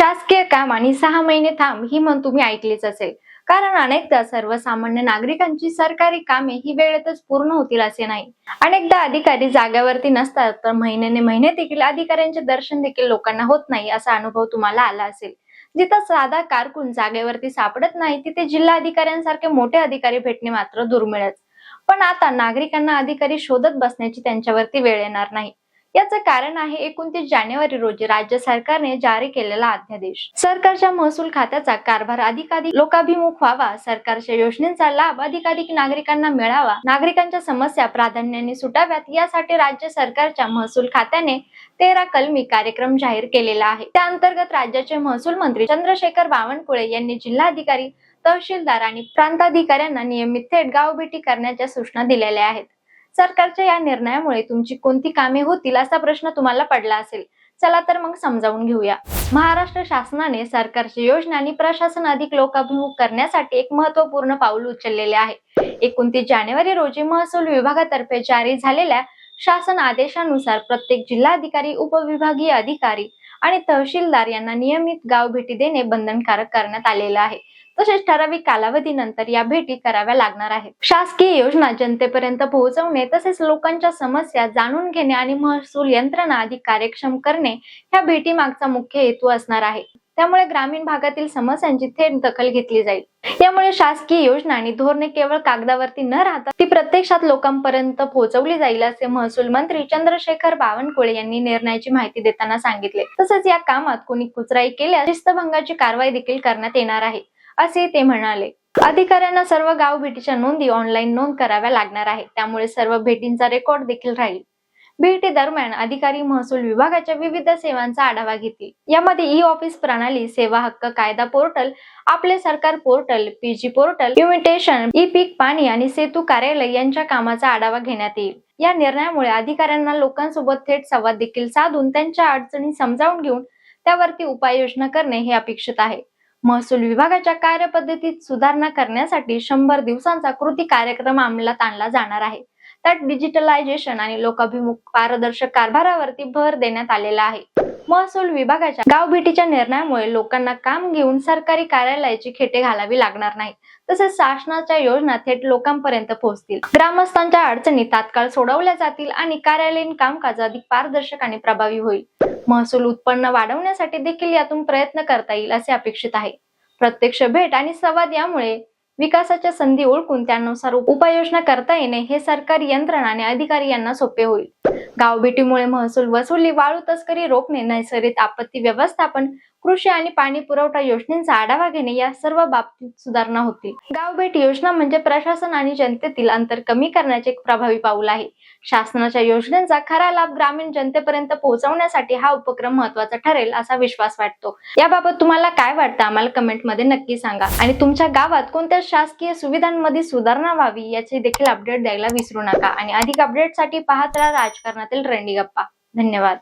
शासकीय काम आणि सहा महिने थांब ही म्हण तुम्ही ऐकलीच असेल. कारण अनेकदा सर्वसामान्य नागरिकांची सरकारी कामे ही वेळेतच पूर्ण होतील असे नाही. अनेकदा अधिकारी जागेवरती नसतात तर महिन्याने महिने देखील अधिकाऱ्यांचे दर्शन देखील लोकांना होत नाही असा अनुभव तुम्हाला आला असेल. जिथं साधा कारकून जागेवरती सापडत नाही तिथे जिल्हा अधिकाऱ्यांसारखे मोठे अधिकारी भेटणे मात्र दुर्मिळच. पण आता नागरिकांना अधिकारी शोधत बसण्याची त्यांच्यावरती वेळ येणार नाही. याचं कारण आहे एकोणतीस जानेवारी रोजी राज्य सरकारने जारी केलेला अध्यादेश. सरकारच्या महसूल खात्याचा कारभार अधिकाधिक लोकाभिमुख व्हावा सरकारच्या योजनेचा लाभ अधिकाधिक नागरिकांना मिळावा नागरिकांच्या समस्या प्राधान्याने सुटाव्यात यासाठी राज्य सरकारच्या महसूल खात्याने तेरा कलमी कार्यक्रम जाहीर केलेला आहे. त्या अंतर्गत राज्याचे महसूल मंत्री चंद्रशेखर बावनकुळे यांनी जिल्हाधिकारी तहसीलदार आणि प्रांताधिकाऱ्यांना नियमित थेट गावभेटी करण्याच्या सूचना दिलेल्या आहेत. सरकारच्या या निर्णयामुळे तुमची कोणती कामे होतील असा प्रश्न तुम्हाला पडला असेल चला तर मग समजावून घेऊया. महाराष्ट्र शासनाने सरकारची योजना आणि प्रशासन अधिक लोकाभिमुख करण्यासाठी एक महत्त्वपूर्ण पाऊल उचललेले आहे. एकोणतीस जानेवारी रोजी महसूल विभागातर्फे जारी झालेल्या शासन आदेशानुसार प्रत्येक जिल्हाधिकारी उपविभागीय अधिकारी आणि तहसीलदार यांना नियमित गाव भेटी देणे बंधनकारक करण्यात आलेलं आहे. तसेच ठराविक कालावधीनंतर या भेटी कराव्या लागणार आहेत. शासकीय योजना जनतेपर्यंत पोहोचवणे तसेच लोकांच्या समस्या जाणून घेणे आणि महसूल यंत्रणा अधिक कार्यक्षम करणे ह्या भेटी मागचा मुख्य हेतू असणार आहे. त्यामुळे ग्रामीण भागातील समस्यांची थेट दखल घेतली जाईल. यामुळे शासकीय योजना आणि धोरणे केवळ कागदावरती न राहता ती प्रत्यक्षात लोकांपर्यंत पोहोचवली जाईल असे महसूल मंत्री चंद्रशेखर बावनकुळे यांनी निर्णयाची माहिती देताना सांगितले. तसेच या कामात कोणी कुचराई केल्यास शिस्तभंगाची कारवाई देखील करण्यात येणार आहे असे ते म्हणाले. अधिकाऱ्यांना सर्व गाव भेटीच्या नोंदी ऑनलाईन नोंद कराव्या लागणार आहे त्यामुळे सर्व भेटींचा रेकॉर्ड देखील राहील. भेटी दरम्यान अधिकारी महसूल विभागाच्या विविध सेवांचा आढावा घेतील. यामध्ये ई ऑफिस प्रणाली सेवा हक्क कायदा portal Aaple Sarkar portal PG portal invitation e पीक पाणी आणि सेतू कार्यालय यांच्या कामाचा आढावा घेण्यात येईल. या निर्णयामुळे अधिकाऱ्यांना लोकांसोबत थेट संवाद देखील साधून त्यांच्या अडचणी समजावून घेऊन त्यावरती उपाययोजना करणे हे अपेक्षित आहे. महसूल विभागाच्या कार्यपद्धतीत सुधारणा करण्यासाठी शंभर दिवसांचा कृती कार्यक्रम अंमलात आणला जाणार आहे. त्यात डिजिटलायझेशन आणि लोकाभिमुख पारदर्शक कारभारावरती भर देण्यात आलेला आहे. महसूल विभागाच्या गावभेटीच्या निर्णयामुळे लोकांना काम घेऊन सरकारी कार्यालयाची खेटे घालावी लागणार नाही तसेच शासनाच्या योजना थेट लोकांपर्यंत पोहोचतील. ग्रामस्थांच्या अडचणी तात्काळ सोडवल्या जातील आणि कार्यालयीन कामकाज अधिक पारदर्शक आणि प्रभावी होईल. महसूल उत्पन्न वाढवण्यासाठी देखील यातून प्रयत्न करता येईल असे अपेक्षित आहे. प्रत्यक्ष भेट आणि संवाद यामुळे विकासाच्या संधी ओळखून त्यानुसार उपाययोजना करता येणे हे सरकारी यंत्रणा आणि अधिकारी यांना सोपे होईल. गावभेटीमुळे महसूल वसुली वाळू तस्करी रोखणे नैसर्गिक आपत्ती व्यवस्थापन कृषी आणि पाणी पुरवठा योजनेचा आढावा घेणे या सर्व बाबतीत सुधारणा होतील गावभेट योजना म्हणजे प्रशासन आणि जनतेतील अंतर कमी करण्याचे एक प्रभावी पाऊल आहे. शासनाच्या योजनेचा खरा लाभ ग्रामीण जनतेपर्यंत पोहोचवण्यासाठी हा उपक्रम महत्त्वाचा ठरेल असा विश्वास वाटतो. याबाबत तुम्हाला काय वाटतं? आम्हाला कमेंटमध्ये नक्की सांगा. आणि तुमच्या गावात कोणत्या शासकीय सुविधांमध्ये सुधारणा व्हावी याचे देखील अपडेट द्यायला विसरू नका. आणि अधिक अपडेटसाठी पाहत राहा राजकारणातील रेंडी गप्पा. धन्यवाद.